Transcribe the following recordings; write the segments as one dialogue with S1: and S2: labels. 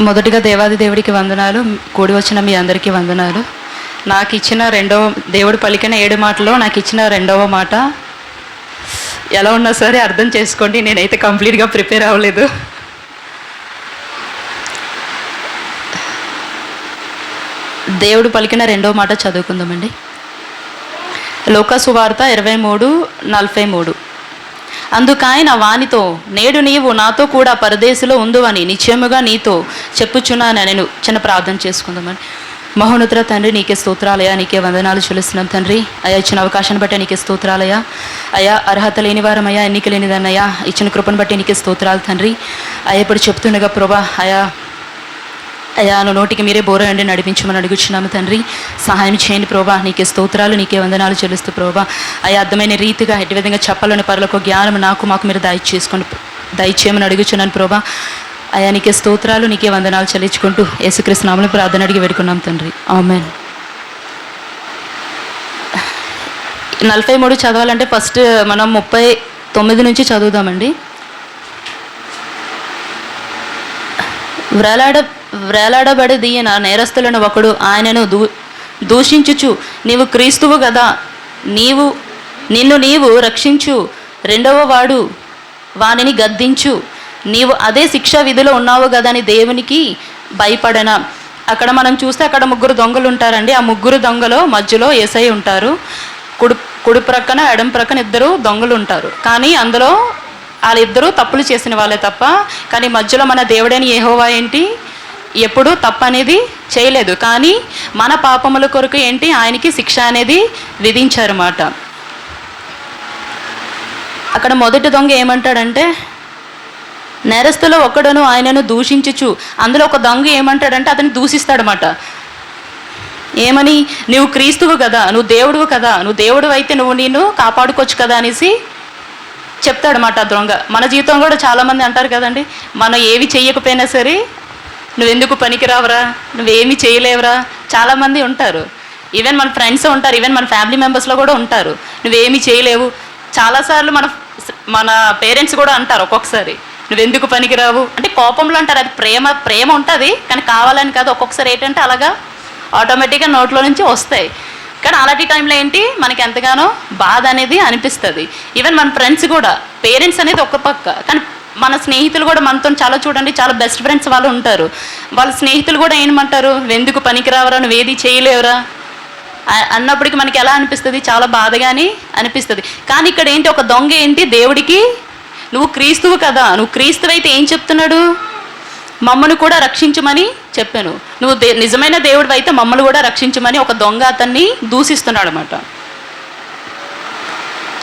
S1: మొదటిగా దేవాది దేవుడికి వందనాలు కూడి వచ్చిన మీ అందరికీ వందనాలు. నాకు ఇచ్చిన రెండవ దేవుడు పలికిన ఏడు మాటలో నాకు ఇచ్చిన రెండవ మాట ఎలా ఉన్నా సరే అర్థం చేసుకోండి నేనైతే కంప్లీట్గా ప్రిపేర్ అవ్వలేదు. దేవుడు పలికిన రెండవ మాట చదువుకుందామండి. లోకసువార్త ఇరవై మూడు నలభై మూడు. అందుకాయన వానితో నేడు నీవు నాతో కూడా పరదేశంలో ఉందువని నిశ్చయముగా నీతో చెప్పుచున్నాను నేను చిన్న ప్రార్థన చేసుకుందామని. మహోన్నతుల తండ్రి నీకే స్తోత్రాలయా నీకే వందనాలు చెల్లిస్తున్నాం తండ్రి. అయా ఇచ్చిన అవకాశాన్ని బట్టి నీకే స్తోత్రాలయా. అయా అర్హత లేని వారమయ్యా ఎన్నిక లేనిదన్నయ్యా. ఇచ్చిన కృపను బట్టి నీకే స్తోత్రాలు తండ్రి. అయ్యా ఇప్పుడు చెప్తుండగా ప్రభా అయా అయ్యా నోటికి మీరే బోర అండి నడిపించమని అడుగుచున్నాము తండ్రి. సహాయం చేయండి ప్రభా. నీకే స్తోత్రాలు నీకే వందనాలు చెల్లిస్తూ ప్రభా. అయ్యా అర్థమైన రీతిగా ఎట్టి విధంగా చెప్పాలని పరులకు జ్ఞానం నాకు మాకు మీరు దయచేసుకోండి దయచేయమని అడుగుచున్నాను ప్రభా. అయ్యా నీకే స్తోత్రాలు నీకే వందనాలు చెల్లించుకుంటూ యేసుక్రీస్తు ప్రార్థన అడిగి పెడుకున్నాం తండ్రి. ఆమెన్. నలభై మూడు చదవాలంటే ఫస్ట్ మనం ముప్పై తొమ్మిది నుంచి చదువుదామండి. వ్రలాడ వేలాడబడి దియన నేరస్తులను ఒకడు ఆయనను దూ దూషించుచు నీవు క్రీస్తువు కదా నీవు నిన్ను నీవు రక్షించు రెండవ వాడు వానిని గద్దించు నీవు అదే శిక్షా విధిలో ఉన్నావు కదా అని దేవునికి భయపడన? అక్కడ మనం చూస్తే అక్కడ ముగ్గురు దొంగలు ఉంటారండి. ఆ ముగ్గురు దొంగలో మధ్యలో ఏసై ఉంటారు. కుడి కుడి ప్రక్కన ఎడం ప్రక్కన ఇద్దరు దొంగలు ఉంటారు. కానీ అందులో వాళ్ళిద్దరూ తప్పులు చేసిన వాళ్ళే తప్ప కానీ మధ్యలో మన దేవుడైన ఏహోవా ఏంటి? ఎప్పుడూ తప్పు అనేది చేయలేదు. కానీ మన పాపముల కొరకు ఏంటి? ఆయనకి శిక్ష అనేది విధించారన్నమాట. అక్కడ మొదటి దొంగ ఏమంటాడంటే నేరస్తులో ఒక్కడను ఆయనను దూషించుచు. అందులో ఒక దొంగ ఏమంటాడంటే అతన్ని దూషిస్తాడనమాట ఏమని? నువ్వు క్రీస్తువు కదా నువ్వు దేవుడువు కదా నువ్వు దేవుడు అయితే నువ్వు నేను కాపాడుకోవచ్చు కదా అనేసి చెప్తాడనమాట ఆ దొంగ. మన జీవితం కూడా చాలామంది అంటారు కదండి మనం ఏవి చెయ్యకపోయినా సరే నువ్వెందుకు పనికిరావరా? నువ్వేమి చేయలేవురా? చాలామంది ఉంటారు. ఈవెన్ మన ఫ్రెండ్స్ ఉంటారు. ఈవెన్ మన ఫ్యామిలీ మెంబర్స్లో కూడా ఉంటారు. నువ్వేమి చేయలేవు. చాలాసార్లు మన మన పేరెంట్స్ కూడా అంటారు ఒక్కొక్కసారి. నువ్వెందుకు పనికిరావు? అంటే కోపంలో అంటారు. అది ప్రేమ ప్రేమ ఉంటుంది కానీ కావాలని కాదు. ఒక్కొక్కసారి ఏంటంటే అలాగా ఆటోమేటిక్గా నోట్లో నుంచి వస్తాయి. కానీ అలాంటి టైంలో ఏంటి? మనకి ఎంతగానో బాధ అనేది అనిపిస్తుంది. ఈవెన్ మన ఫ్రెండ్స్ కూడా పేరెంట్స్ అనేది ఒక పక్క. కానీ మన స్నేహితులు కూడా మనతో చాలా చూడండి చాలా బెస్ట్ ఫ్రెండ్స్ వాళ్ళు ఉంటారు. వాళ్ళ స్నేహితులు కూడా ఏమంటారు? ఎందుకు పనికిరావరా? నువ్వు ఏది చేయలేవురా? అన్నప్పటికీ అన్నప్పటికి మనకి ఎలా అనిపిస్తుంది? చాలా బాధగాని అనిపిస్తుంది. కానీ ఇక్కడ ఏంటి? ఒక దొంగ ఏంటి? దేవుడికి నువ్వు క్రీస్తువు కదా నువ్వు క్రీస్తువు అయితే ఏం చెప్తున్నాడు? మమ్మల్ని కూడా రక్షించమని చెప్పాను. నువ్వు దే నిజమైన దేవుడు అయితే మమ్మల్ని కూడా రక్షించమని ఒక దొంగ అతన్ని దూషిస్తున్నాడు అనమాట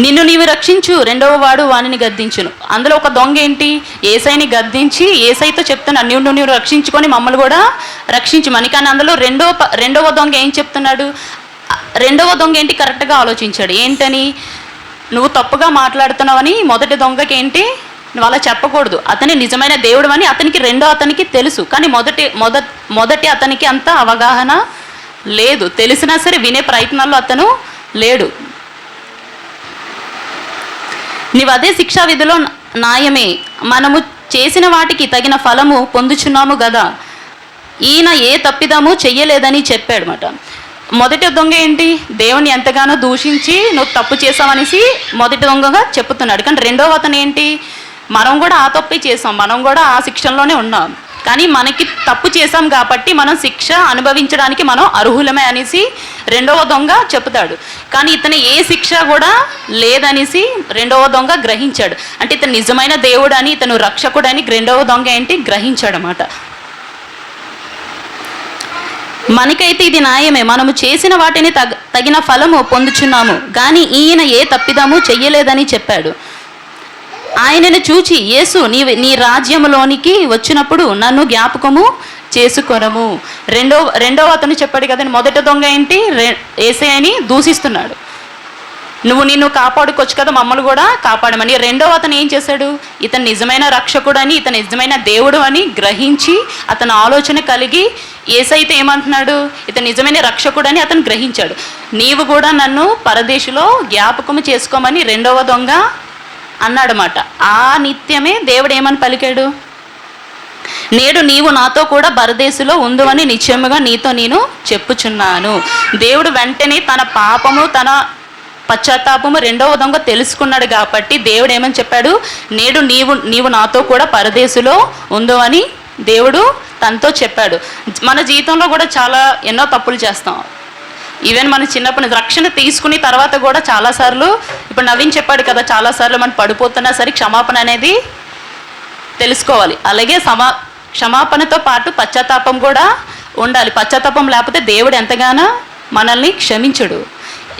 S1: నిన్ను నీవు రక్షించు రెండవ వాడు వానిని గద్దించును. అందులో ఒక దొంగ ఏంటి? ఏసైని గద్దించి ఏసైతో చెప్తున్నాడు నువ్వు నువ్వు రక్షించుకొని మమ్మల్ని కూడా రక్షించమని కానీ అందులో రెండవ ప- రెండవ దొంగ ఏం చెప్తున్నాడు? రెండవ దొంగ ఏంటి? కరెక్ట్గా ఆలోచించాడు. ఏంటని? నువ్వు తప్పుగా మాట్లాడుతున్నావని మొదటి దొంగకి ఏంటి? నువ్వు అలా చెప్పకూడదు. అతని నిజమైన దేవుడు అని అతనికి రెండో అతనికి తెలుసు. కానీ మొదటి మొద మొదటి అతనికి అంత అవగాహన లేదు. తెలిసినా సరే వినే ప్రయత్నాల్లో అతను లేడు. నీవు అదే శిక్షా విధిలో న్యాయమే. మనము చేసిన వాటికి తగిన ఫలము పొందుచున్నాము కదా ఈయన ఏ తప్పిదము చెయ్యలేదని చెప్పాడనమాట మొదటి దొంగ ఏంటి? దేవుని ఎంతగానో దూషించి నువ్వు తప్పు చేసావనేసి మొదటి దొంగగా చెప్తున్నాడు కానీ రెండవ అతను ఏంటి? మనం కూడా ఆ తప్పే చేసాం మనం కూడా ఆ శిక్షణలోనే ఉన్నాం. కానీ మనకి తప్పు చేశాం కాబట్టి మనం శిక్ష అనుభవించడానికి మనం అర్హులమే అనేసి రెండవ దొంగ చెప్తాడు కానీ ఇతను ఏ శిక్ష కూడా లేదనేసి రెండవ దొంగ గ్రహించాడు. అంటే ఇతను నిజమైన దేవుడు అని ఇతను రక్షకుడని రెండవ దొంగ ఏంటి? గ్రహించాడు అన్నమాట మనకైతే ఇది న్యాయమే. మనము చేసిన వాటిని తగ తగిన ఫలము పొందుచున్నాము. కానీ ఈయన ఏ తప్పిదము చెయ్యలేదని చెప్పాడు. ఆయనను చూచి యేసు నీ నీ రాజ్యములోనికి వచ్చినప్పుడు నన్ను జ్ఞాపకము చేసుకొనము. రెండో రెండో అతను చెప్పాడు కదండి మొదటి దొంగ ఏంటి? ఏసే అని దూషిస్తున్నాడు. నువ్వు నిన్ను కాపాడుకోవచ్చు కదా మమ్మల్ని కూడా కాపాడమని. రెండవ అతను ఏం చేశాడు? ఇతను నిజమైన రక్షకుడు అని ఇతను నిజమైన దేవుడు అని గ్రహించి అతను ఆలోచన కలిగి ఏసైతే ఏమంటున్నాడు? ఇతను నిజమైన రక్షకుడు అని అతను గ్రహించాడు. నీవు కూడా నన్ను పరదేశిలో జ్ఞాపకము చేసుకోమని రెండవ దొంగ అన్నాడనమాట ఆ నిత్యమే దేవుడు ఏమని పలికాడు? నేడు నీవు నాతో కూడా బరదేశులో ఉందువని నిశ్చయముగా నీతో నేను చెప్పుచున్నాను. దేవుడు వెంటనే తన పాపము తన పశ్చాత్తాపము రెండవ దొంగ తెలుసుకున్నాడు కాబట్టి దేవుడు ఏమని చెప్పాడు? నేడు నీవు నీవు నాతో కూడా పరదేశులో ఉందో అని దేవుడు తనతో చెప్పాడు. మన జీవితంలో కూడా చాలా ఎన్నో తప్పులు చేస్తాం. ఈవెన్ మన చిన్నప్పటి రక్షణ తీసుకుని తర్వాత కూడా చాలాసార్లు ఇప్పుడు నవీన్ చెప్పాడు కదా చాలాసార్లు మనం పడిపోతున్నా సరే క్షమాపణ అనేది తెలుసుకోవాలి. అలాగే సమా క్షమాపణతో పాటు పశ్చాత్తాపం కూడా ఉండాలి. పశ్చాత్తాపం లేకపోతే దేవుడు ఎంతగానో మనల్ని క్షమించడు.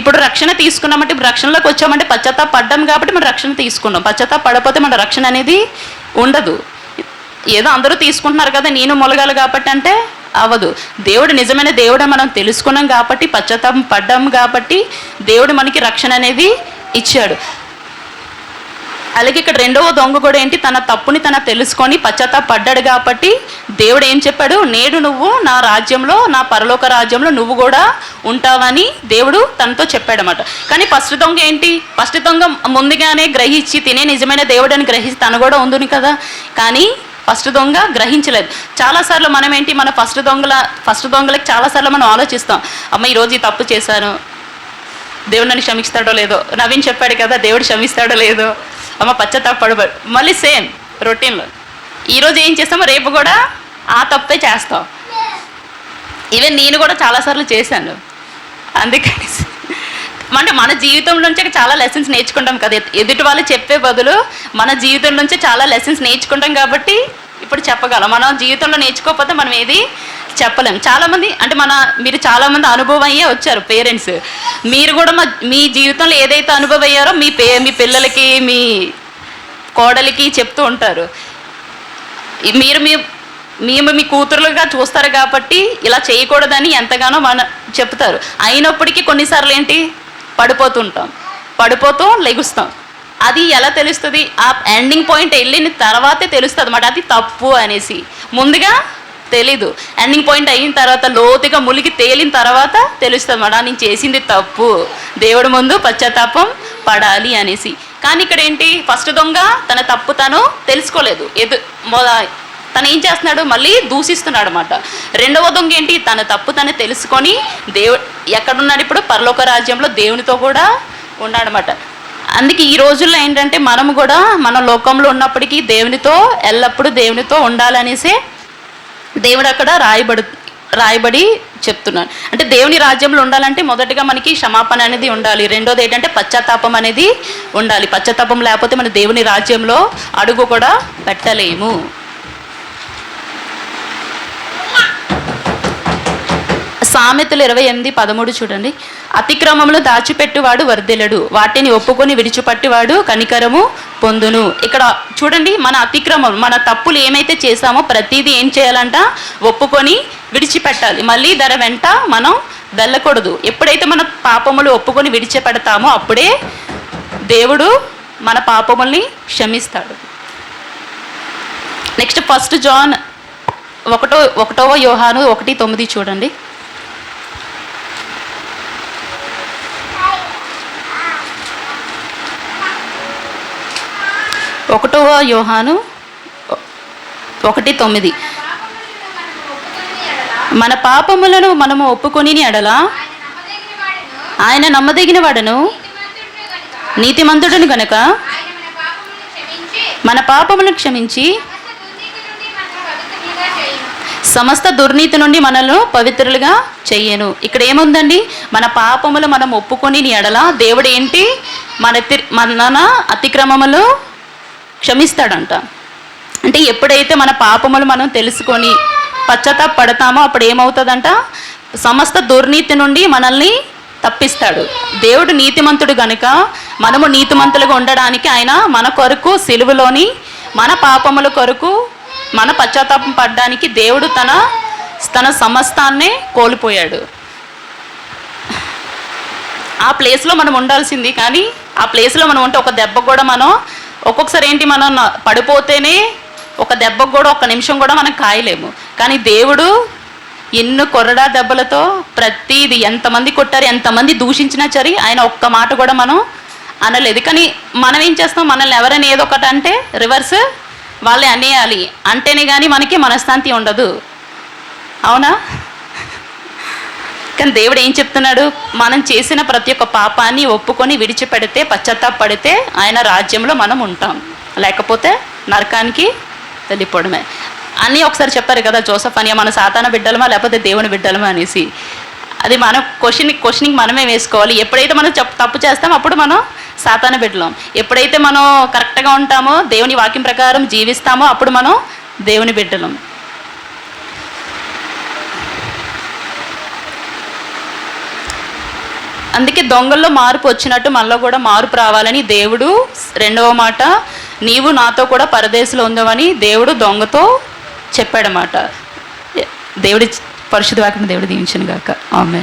S1: ఇప్పుడు రక్షణ తీసుకున్నామంటే ఇప్పుడు రక్షణలోకి వచ్చామంటే పశ్చాత్తాప పడ్డాం కాబట్టి మనం రక్షణ తీసుకున్నాం. పశ్చాత్తాప పడపోతే మన రక్షణ అనేది ఉండదు. ఏదో అందరూ తీసుకుంటున్నారు కదా నేను మొలగాలి కాబట్టి అంటే అవ్వదు. దేవుడు నిజమైన దేవుడు మనం తెలుసుకున్నాం కాబట్టి పశ్చాత్తాపం పడ్డాం కాబట్టి దేవుడు మనకి రక్షణ అనేది ఇచ్చాడు. అలాగే ఇక్కడ రెండవ దొంగ కూడా ఏంటి? తన తప్పుని తన తెలుసుకొని పడ్డాడు కాబట్టి దేవుడు ఏం చెప్పాడు? నేడు నువ్వు నా రాజ్యంలో నా పరలోక రాజ్యంలో నువ్వు కూడా ఉంటావని దేవుడు తనతో చెప్పాడనమాట కానీ ఫస్ట్ దొంగ ఏంటి? ఫస్ట్ దొంగ ముందుగానే గ్రహించి తినే నిజమైన దేవుడని గ్రహించి తను కూడా ఉందుని కదా. కానీ ఫస్ట్ దొంగ గ్రహించలేదు. చాలాసార్లు మనం ఏంటి మన ఫస్ట్ దొంగల ఫస్ట్ దొంగలకి చాలాసార్లు మనం ఆలోచిస్తాం. అమ్మ ఈరోజు ఈ తప్పు చేశాను. దేవుడు నన్ను క్షమిస్తాడో లేదో. నవీన్ చెప్పాడు కదా దేవుడు క్షమిస్తాడో లేదో. అమ్మ పశ్చాత్తాపడు మళ్ళీ సేమ్ రొటీన్లో. ఈరోజు ఏం చేస్తామో రేపు కూడా ఆ తప్పే చేస్తాం. ఈవెన్ నేను కూడా చాలాసార్లు చేశాను. అందుకని అంటే మన జీవితం చాలా లెసన్స్ నేర్చుకుంటాం కదా. ఎదుటి వాళ్ళు చెప్పే బదులు మన జీవితం నుంచే చాలా లెసన్స్ నేర్చుకుంటాం కాబట్టి ఇప్పుడు చెప్పగలం. మన జీవితంలో నేర్చుకోకపోతే మనం ఏది చెప్పలేం. చాలామంది అంటే మన మీరు చాలామంది అనుభవం అయ్యే వచ్చారు పేరెంట్స్. మీరు కూడా మా మీ జీవితంలో ఏదైతే అనుభవం అయ్యారో మీ పే మీ పిల్లలకి మీ కోడలికి చెప్తూ ఉంటారు. మీరు మీ మేము మీ కూతురులుగా చూస్తారు కాబట్టి ఇలా చేయకూడదని ఎంతగానో మన చెప్తారు. అయినప్పటికీ కొన్నిసార్లు ఏంటి? పడిపోతుంటాం. పడిపోతూ లెగుస్తాం. అది ఎలా తెలుస్తుంది? ఆ ఎండింగ్ పాయింట్ వెళ్ళిన తర్వాతే తెలుస్తుంది అన్నమాట. అది తప్పు అనేసి. ముందుగా తెలీదు. ఎండింగ్ పాయింట్ అయిన తర్వాత లోతుగా ములిగి తేలిన తర్వాత తెలుస్తుంది అన్నమాట. నేను చేసింది తప్పు. దేవుడి ముందు పశ్చాత్తాపం పడాలి అనేసి. కానీ ఇక్కడ ఏంటి? ఫస్ట్ దొంగ తన తప్పు తను తెలుసుకోలేదు. ఎదు మొద తను ఏం చేస్తున్నాడు మళ్ళీ దూషిస్తున్నాడు అనమాట రెండవ దొంగ ఏంటి? తన తప్పు తను తెలుసుకొని దేవు ఎక్కడున్నాడు ఇప్పుడు? పరలోక రాజ్యంలో దేవునితో కూడా ఉన్నాడనమాట అందుకే ఈ రోజుల్లో ఏంటంటే మనము కూడా మన లోకంలో ఉన్నప్పటికీ దేవునితో ఎల్లప్పుడూ దేవునితో ఉండాలనేసే దేవుడు అక్కడ రాయబడు రాయబడి చెప్తున్నాను అంటే దేవుని రాజ్యంలో ఉండాలంటే మొదటగా మనకి క్షమాపణ అనేది ఉండాలి. రెండోది ఏంటంటే పశ్చాత్తాపం అనేది ఉండాలి. పశ్చాత్తాపం లేకపోతే మన దేవుని రాజ్యంలో అడుగు కూడా పెట్టలేము. సామెతలు ఇరవై ఎనిమిది పదమూడు చూడండి. అతిక్రమములు దాచిపెట్టువాడు వర్ధిల్లడు. వాటిని ఒప్పుకొని విడిచిపట్టివాడు కనికరము పొందును. ఇక్కడ చూడండి మన అతిక్రమం మన తప్పులు ఏమైతే చేశామో ప్రతిదీ ఏం చేయాలంట? ఒప్పుకొని విడిచిపెట్టాలి. మళ్ళీ ధర వెంట మనం వెళ్ళకూడదు. ఎప్పుడైతే మన పాపములు ఒప్పుకొని విడిచిపెడతామో అప్పుడే దేవుడు మన పాపముల్ని క్షమిస్తాడు. నెక్స్ట్ ఫస్ట్ జాన్ ఒకటో ఒకటవ యోహాను ఒకటి తొమ్మిది చూడండి. ఒకటవ యోహాను ఒకటి తొమ్మిది. మన పాపములను మనము ఒప్పుకొని ఎడల? ఆయన నమ్మదగిన వాడను. నీతిమంతుడును గనుక. మన పాపములను క్షమించి సమస్త దుర్నీతి నుండి మనల్ని పవిత్రులుగా చెయ్యను ఇక్కడ ఏముందండి? మన పాపములు మనం ఒప్పుకొని ఎడల? దేవుడు ఏంటి? మన తి- మన అతిక్రమములు క్షమిస్తాడంట. అంటే ఎప్పుడైతే మన పాపములు మనం తెలుసుకొని పశ్చాత్తాప పడతామో అప్పుడు ఏమవుతుందంట? సమస్త దుర్నీతి నుండి మనల్ని తప్పిస్తాడు. దేవుడు నీతిమంతుడు గనుక మనము నీతిమంతులుగా ఉండడానికి ఆయన మన కొరకు సిలువలోని మన పాపముల కొరకు మన పశ్చాత్తాపం పడడానికి దేవుడు తన తన సమస్తాన్నే కోల్పోయాడు. ఆ ప్లేస్లో మనం ఉండాల్సింది కానీ ఆ ప్లేస్లో మనం ఉంటే ఒక దెబ్బ కూడా మనం ఒక్కొక్కసారి ఏంటి మనం పడిపోతేనే ఒక దెబ్బకు కూడా ఒక నిమిషం కూడా మనం కాయలేము. కానీ దేవుడు ఎన్నో కొరడా దెబ్బలతో ప్రతిది ఎంతమంది కొట్టారు ఎంతమంది దూషించినా సరే ఆయన ఒక్క మాట కూడా మనం అనలేదు. కానీ మనం ఏం చేస్తాం? మనల్ని ఎవరైనా ఏదో ఒకటి అంటే రివర్స్ వాళ్ళే అనేయాలి. అంటేనే కానీ మనకి మనశ్శాంతి ఉండదు. అవునా? కానీ దేవుడు ఏం చెప్తున్నాడు? మనం చేసిన ప్రతి ఒక్క పాపాన్ని ఒప్పుకొని విడిచిపెడితే పశ్చాత్తాపడితే ఆయన రాజ్యంలో మనం ఉంటాం. లేకపోతే నరకానికి వెళ్ళిపోవడమే అని ఒకసారి చెప్పారు కదా జోసఫ్ అని మన సాతాన బిడ్డలమా లేకపోతే దేవుని బిడ్డలమా అనేసి. అది మనం క్వశ్చన్ క్వశ్చనింగ్ మనమే వేసుకోవాలి. ఎప్పుడైతే మనం తప్పు చేస్తామో అప్పుడు మనం సాతాన బిడ్డలం. ఎప్పుడైతే మనం కరెక్ట్గా ఉంటామో దేవుని వాక్యం ప్రకారం జీవిస్తామో అప్పుడు మనం దేవుని బిడ్డలం. అందుకే దొంగల్లో మార్పు వచ్చినట్టు మనలో కూడా మార్పు రావాలని దేవుడు రెండవ మాట నీవు నాతో కూడా పరదేశంలో ఉందామని దేవుడు దొంగతో చెప్పాడన్నమాట దేవుడి పరిశుద్ధ వాక్యం దేవుడు దీవించను గాక ఆమె